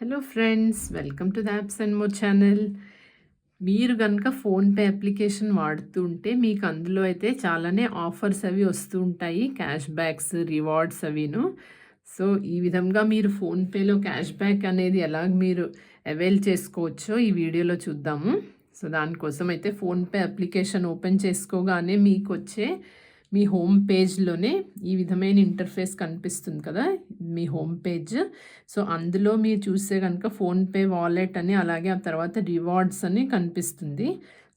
Hello friends welcome to the apps and more channel మీరు కనుక PhonePe application వాడుతుంటే మీకు అందులో అయితే చాలానే ఆఫర్స్ అవి వస్తూ ఉంటాయి క్యాష్ బ్యాక్స్ రివార్డ్స్ అవిను. సో ఈ విధంగా మీరు ఫోన్పేలో క్యాష్ బ్యాక్ అనేది ఎలా మీరు అవైల్ చేసుకోవచ్చో ఈ వీడియోలో చూద్దాము. సో దానికోసం అయితే ఫోన్పే అప్లికేషన్ ఓపెన్ చేసుకోగానే మీకు వచ్చే మీ హోమ్ పేజ్లోనే ఈ విధమైన ఇంటర్ఫేస్ కనిపిస్తుంది కదా. మీ హోమ్ పేజ్ సో అందులో మీరు చూస్తే కనుక ఫోన్పే వాలెట్ అని అలాగే ఆ తర్వాత రివార్డ్స్ అని కనిపిస్తుంది.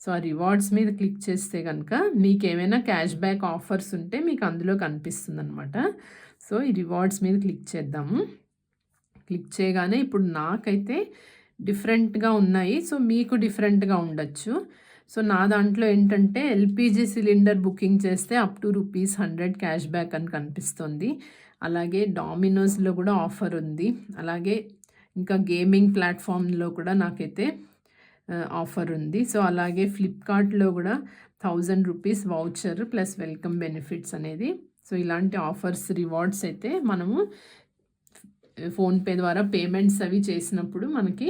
సో ఆ రివార్డ్స్ మీద క్లిక్ చేస్తే కనుక మీకు ఏమైనా క్యాష్ బ్యాక్ ఆఫర్స్ ఉంటే మీకు అందులో కనిపిస్తుంది అనమాట సో ఈ రివార్డ్స్ మీద క్లిక్ చేద్దాము. క్లిక్ చేయగానే ఇప్పుడు నాకైతే డిఫరెంట్గా ఉన్నాయి. సో మీకు డిఫరెంట్గా ఉండొచ్చు. సో నా దాంట్లో ఏంటంటే ఎల్పిజి సిలిండర్ బుకింగ్ చేస్తే up to rupees hundred cashback అని కనిపిస్తుంది. అలాగే డామినోస్లో కూడా ఆఫర్ ఉంది. అలాగే ఇంకా గేమింగ్ ప్లాట్ఫామ్లో కూడా నాకైతే ఆఫర్ ఉంది. సో అలాగే ఫ్లిప్కార్ట్లో కూడా thousand rupees voucher plus welcome benefits అనేది. సో ఇలాంటి ఆఫర్స్ రివార్డ్స్ అయితే మనము ఫోన్పే ద్వారా పేమెంట్స్ అవి చేసినప్పుడు మనకి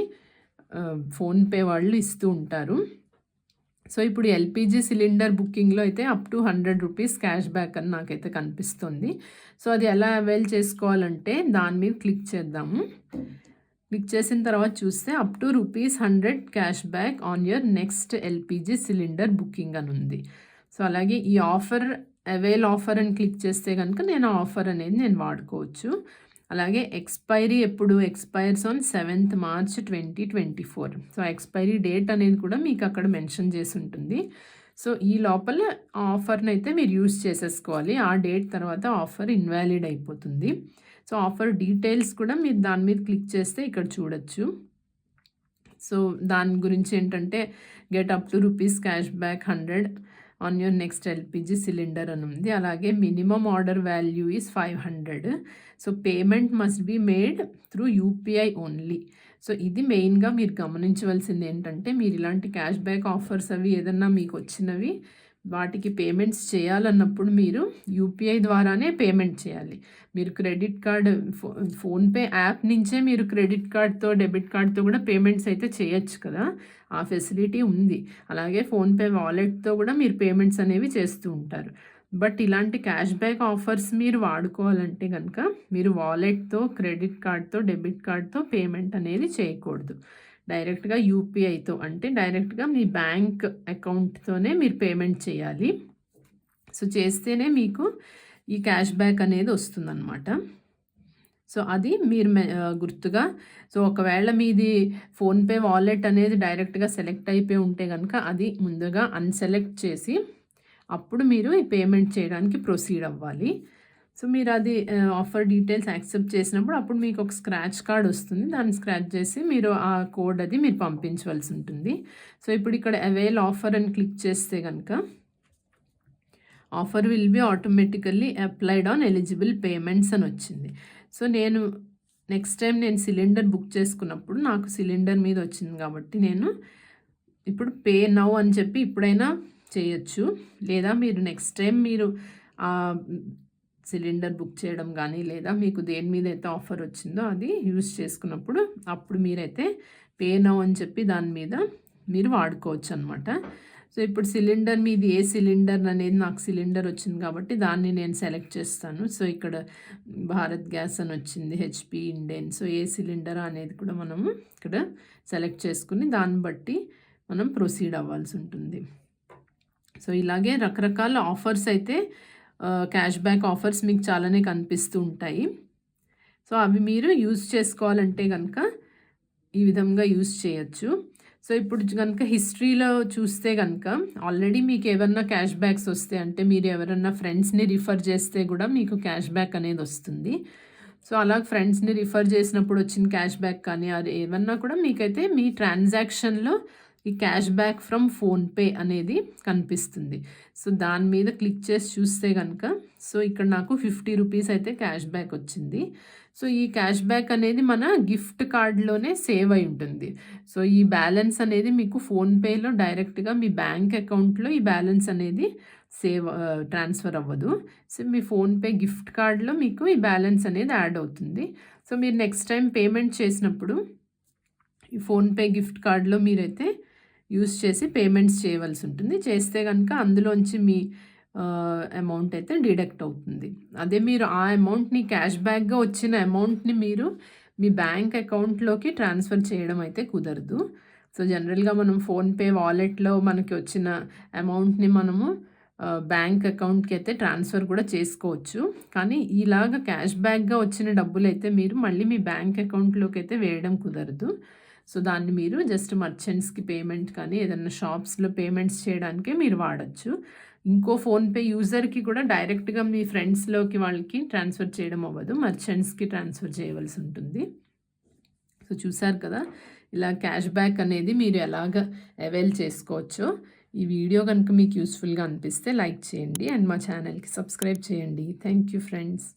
ఫోన్పే వాళ్ళు ఇస్తూ ఉంటారు. సో ఇప్పుడు ఎల్పిజి సిలిండర్ బుకింగ్లో అయితే up to hundred rupees cashback అని నాకైతే కనిపిస్తుంది. సో అది ఎలా అవైల్ చేసుకోవాలంటే దాని మీద క్లిక్ చేద్దాము. క్లిక్ చేసిన తర్వాత చూస్తే up to rupees hundred cashback on your next LPG cylinder booking అని ఉంది. సో అలాగే ఈ ఆఫర్ అవైల్ ఆఫర్ అని క్లిక్ చేస్తే కనుక నేను ఆఫర్ అనేది నేను వాడుకోవచ్చు. అలాగే ఎక్స్పైరీ ఎప్పుడు expires on seventh March twenty twenty four. So expiry date అనేది కూడా మీకు అక్కడ మెన్షన్ చేసి ఉంటుంది. సో ఈ లోపల ఆఫర్ని అయితే మీరు యూస్ చేసేసుకోవాలి. ఆ డేట్ తర్వాత ఆఫర్ ఇన్వాలిడ్ అయిపోతుంది. సో ఆఫర్ డీటెయిల్స్ కూడా మీరు దాని మీద క్లిక్ చేస్తే ఇక్కడ చూడొచ్చు. సో దాని గురించి ఏంటంటే get up to rupees cash back hundred. On your next LPG cylinder అని ఉంది. అలాగే minimum order value is five hundred so payment must be made through UPI only so ఇది మెయిన్గా మీరు గమనించవలసింది ఏంటంటే మీరు ఇలాంటి క్యాష్ బ్యాక్ ఆఫర్స్ అవి ఏదన్నా మీకు వచ్చినవి వాటికి పేమెంట్స్ చేయాలన్నప్పుడు మీరు యూపీఐ ద్వారానే పేమెంట్ చేయాలి. మీరు క్రెడిట్ కార్డ్ ఫో ఫోన్పే యాప్ నుంచే మీరు క్రెడిట్ కార్డ్తో డెబిట్ కార్డ్తో కూడా పేమెంట్స్ అయితే చేయొచ్చు కదా. ఆ ఫెసిలిటీ ఉంది. అలాగే ఫోన్పే వాలెట్తో కూడా మీరు పేమెంట్స్ అనేవి చేస్తూ ఉంటారు. బట్ ఇలాంటి క్యాష్ బ్యాక్ ఆఫర్స్ మీరు వాడుకోవాలంటే కనుక మీరు వాలెట్తో క్రెడిట్ కార్డ్తో డెబిట్ కార్డ్తో పేమెంట్ అనేది చేయకూడదు. డైరెక్ట్గా యూపీఐతో అంటే డైరెక్ట్గా మీ బ్యాంక్ అకౌంట్తోనే మీరు పేమెంట్ చేయాలి. సో చేస్తేనే మీకు ఈ క్యాష్ బ్యాక్ అనేది వస్తుందన్నమాట. సో అది మీరు గుర్తుగా సో ఒకవేళ మీది ఫోన్పే వాలెట్ అనేది డైరెక్ట్గా సెలెక్ట్ అయిపోయి ఉంటే కనుక అది ముందుగా అన్సెలెక్ట్ చేసి అప్పుడు మీరు ఈ పేమెంట్ చేయడానికి ప్రొసీడ్ అవ్వాలి. సో మీరు అది ఆఫర్ డీటెయిల్స్ యాక్సెప్ట్ చేసినప్పుడు అప్పుడు మీకు ఒక స్క్రాచ్ కార్డ్ వస్తుంది. దాన్ని స్క్రాచ్ చేసి మీరు ఆ కోడ్ అది మీరు పంపించవలసి ఉంటుంది. సో ఇప్పుడు ఇక్కడ అవైల్ ఆఫర్ అని క్లిక్ చేస్తే కనుక offer will be automatically applied on eligible payments అని వచ్చింది. సో నేను నెక్స్ట్ టైం నేను సిలిండర్ బుక్ చేసుకున్నప్పుడు నాకు సిలిండర్ మీద వచ్చింది కాబట్టి నేను ఇప్పుడు పే నౌ అని చెప్పి ఇప్పుడైనా చేయొచ్చు. లేదా మీరు నెక్స్ట్ టైం మీరు సిలిండర్ బుక్ చేయడం కానీ లేదా మీకు దేని మీద అయితే ఆఫర్ వచ్చిందో అది యూస్ చేసుకున్నప్పుడు అప్పుడు మీరైతే పే నౌ అని చెప్పి దాని మీద మీరు వాడుకోవచ్చు అనమాట సో ఇప్పుడు సిలిండర్ మీది ఏ సిలిండర్ అనేది నాకు సిలిండర్ వచ్చింది కాబట్టి దాన్ని నేను సెలెక్ట్ చేస్తాను. సో ఇక్కడ భారత్ గ్యాస్ అని వచ్చింది హెచ్పి ఇండెన్. సో ఏ సిలిండర్ అనేది కూడా మనము ఇక్కడ సెలెక్ట్ చేసుకుని దాన్ని బట్టి మనం ప్రొసీడ్ అవ్వాల్సి ఉంటుంది. సో ఇలాగే రకరకాల ఆఫర్స్ అయితే క్యాష్ బ్యాక్ ఆఫర్స్ మీకు చాలానే కనిపిస్తూ ఉంటాయి సో అవి మీరు యూజ్ చేసుకోవాలంటే కనుక ఈ విధంగా యూజ్ చేయొచ్చు. సో ఇప్పుడు కనుక హిస్టరీలో చూస్తే కనుక ఆల్రెడీ మీకు ఏమన్నా క్యాష్ బ్యాక్స్ వస్తే అంటే మీరు ఎవరన్నా ఫ్రెండ్స్ని రిఫర్ చేస్తే కూడా మీకు క్యాష్ బ్యాక్ అనేది వస్తుంది. సో అలా ఫ్రెండ్స్ని రిఫర్ చేసినప్పుడు వచ్చిన క్యాష్ బ్యాక్ కానీ అది ఏమన్నా కూడా మీకైతే మీ ట్రాన్సాక్షన్లో ఈ క్యాష్ బ్యాక్ ఫ్రమ్ ఫోన్పే అనేది కనిపిస్తుంది. సో దాని మీద క్లిక్ చేసి చూస్తే కనుక సో ఇక్కడ నాకు ఫిఫ్టీ రూపీస్ అయితే క్యాష్ బ్యాక్ వచ్చింది. సో ఈ క్యాష్ బ్యాక్ అనేది మన గిఫ్ట్ కార్డ్లోనే సేవ్ అయి ఉంటుంది. సో ఈ బ్యాలెన్స్ అనేది మీకు ఫోన్పేలో డైరెక్ట్గా మీ బ్యాంక్ అకౌంట్లో ఈ బ్యాలెన్స్ అనేది సేవ్ ట్రాన్స్ఫర్ అవ్వదు. సో మీ ఫోన్పే గిఫ్ట్ కార్డ్లో మీకు ఈ బ్యాలెన్స్ అనేది యాడ్ అవుతుంది. సో మీరు నెక్స్ట్ టైం పేమెంట్ చేసినప్పుడు ఈ ఫోన్పే గిఫ్ట్ కార్డ్లో మీరైతే యూస్ చేసి పేమెంట్స్ చేయవలసి ఉంటుంది. చేస్తే కనుక అందులోంచి మీ అమౌంట్ అయితే డిడక్ట్ అవుతుంది. అదే మీరు ఆ అమౌంట్ని క్యాష్ బ్యాక్గా వచ్చిన అమౌంట్ని మీరు మీ బ్యాంక్ అకౌంట్లోకి ట్రాన్స్ఫర్ చేయడం అయితే కుదరదు. సో జనరల్గా మనం ఫోన్పే వాలెట్లో మనకి వచ్చిన అమౌంట్ని మనము బ్యాంక్ అకౌంట్కి అయితే ట్రాన్స్ఫర్ కూడా చేసుకోవచ్చు. కానీ ఇలాగ క్యాష్ బ్యాక్గా వచ్చిన డబ్బులు అయితే మీరు మళ్ళీ మీ బ్యాంక్ అకౌంట్లోకి అయితే వేయడం కుదరదు. సో దాన్ని మీరు జస్ట్ మర్చెంట్స్కి పేమెంట్ కానీ ఏదైనా షాప్స్లో పేమెంట్స్ చేయడానికే మీరు వాడచ్చు. ఇంకో ఫోన్పే యూజర్కి కూడా డైరెక్ట్గా మీ ఫ్రెండ్స్లోకి వాళ్ళకి ట్రాన్స్ఫర్ చేయడం అవ్వదు. మర్చెంట్స్కి ట్రాన్స్ఫర్ చేయవలసి ఉంటుంది. సో చూసారు కదా ఇలా క్యాష్ బ్యాక్ అనేది మీరు ఎలాగ అవైల్ చేసుకోవచ్చో. ఈ వీడియో కనుక మీకు యూస్ఫుల్గా అనిపిస్తే లైక్ చేయండి అండ్ మా ఛానల్కి సబ్స్క్రైబ్ చేయండి. Thank you friends.